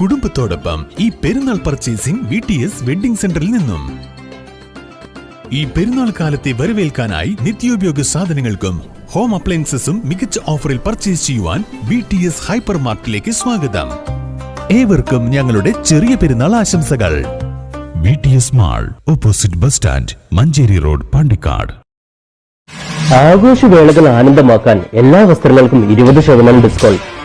കുടുംബത്തോടൊപ്പം ഈ Perunnal purchasing V T S wedding സെന്ററിൽ നിന്നും. ഈ പെരുന്നാൾ കാലത്തെ വരവേൽക്കാനായി നിത്യോപയോഗ സാധനങ്ങൾക്കും ഹോം അപ്ലയൻസസും മികച്ച ഓഫറിൽ പർച്ചേസ് ചെയ്യുവാൻ വി ടി എസ് ഹൈപ്പർ മാർക്കറ്റിലേക്ക് സ്വാഗതം. ഏവർക്കും ഞങ്ങളുടെ ചെറിയ പെരുന്നാൾ ആശംസകൾ. V T S mall opposite bus stand Manjeri road Pandikkad. ആഘോഷവേളകൾ ആനന്ദമാക്കാൻ എല്ലാ വസ്ത്രങ്ങൾക്കും ഇരുപത് ശതമാനം ഡിസ്കൗണ്ട്.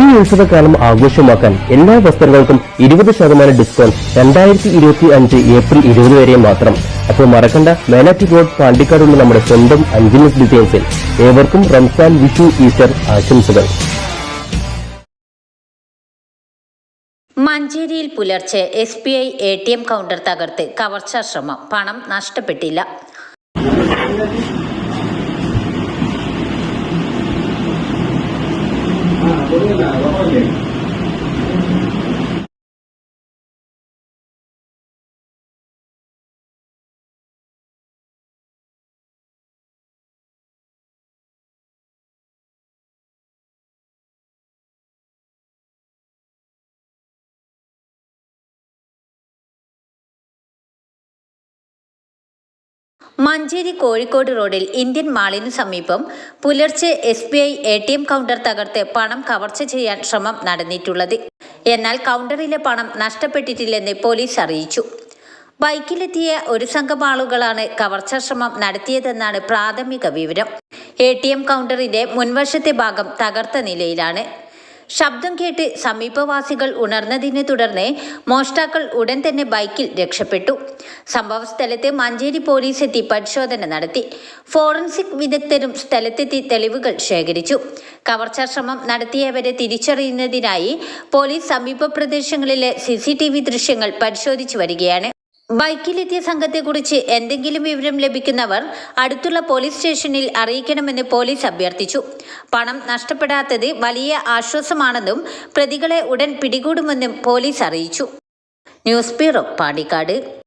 ഈ ഉത്സവകാലം ആഘോഷമാക്കാൻ എല്ലാ വസ്ത്രങ്ങൾക്കും ഇരുപത് ശതമാനം ഡിസ്കൗണ്ട് രണ്ടായിരത്തി ഇരുപത്തി അഞ്ച് ഏപ്രിൽ ഇരുപത് വരെ മാത്രം. അപ്പോൾ മറക്കണ്ട മേനാറ്റി റോഡ് പാണ്ടിക്കാടുള്ള നമ്മുടെ സ്വന്തം അഞ്ചിനസ് ഡിസൈൻസിൽ ഏവർക്കും റംസാൻ വിഷു ഈസ്റ്റർ ആശംസകൾ. മഞ്ചേരിയിൽ പുലർച്ചെ S B I A T M counter തകർത്ത് കവർച്ചാ ശ്രമം പണം നഷ്ടപ്പെട്ടില്ല. Nói với? മഞ്ചേരി കോഴിക്കോട് റോഡിൽ ഇന്ത്യൻ മാളിനു സമീപം പുലർച്ചെ S B I A T M counter തകർത്ത് പണം കവർച്ച ചെയ്യാൻ ശ്രമം നടന്നിട്ടുള്ളത്. എന്നാൽ കൗണ്ടറിലെ പണം നഷ്ടപ്പെട്ടിട്ടില്ലെന്ന് പോലീസ് അറിയിച്ചു. ബൈക്കിലെത്തിയ ഒരു സംഘം ആളുകളാണ് കവർച്ചാ ശ്രമം നടത്തിയതെന്നാണ് പ്രാഥമിക വിവരം. എ ടി എം കൗണ്ടറിന്റെ മുൻവശത്തെ ഭാഗം തകർത്ത നിലയിലാണ്. ശബ്ദം കേട്ട് സമീപവാസികൾ ഉണർന്നതിനെ തുടർന്ന് മോഷ്ടാക്കൾ ഉടൻ തന്നെ ബൈക്കിൽ രക്ഷപ്പെട്ടു. സംഭവസ്ഥലത്ത് മഞ്ചേരി പോലീസ് എത്തി പരിശോധന നടത്തി. ഫോറൻസിക് വിദഗ്ധരും സ്ഥലത്തെത്തി തെളിവുകൾ ശേഖരിച്ചു. കവർച്ചാ ശ്രമം നടത്തിയവരെ തിരിച്ചറിയുന്നതിനായി പോലീസ് സമീപ പ്രദേശങ്ങളിലെ സി ദൃശ്യങ്ങൾ പരിശോധിച്ചു വരികയാണ്. ബൈക്കിലെത്തിയ സംഘത്തെക്കുറിച്ച് എന്തെങ്കിലും വിവരം ലഭിക്കുന്നവർ അടുത്തുള്ള പോലീസ് സ്റ്റേഷനിൽ അറിയിക്കണമെന്ന് പോലീസ് അഭ്യർത്ഥിച്ചു. പണം നഷ്ടപ്പെടാത്തത് വലിയ ആശ്വാസമാണെന്നും പ്രതികളെ ഉടൻ പിടികൂടുമെന്നും പോലീസ് അറിയിച്ചു. News bureau Pandikkad.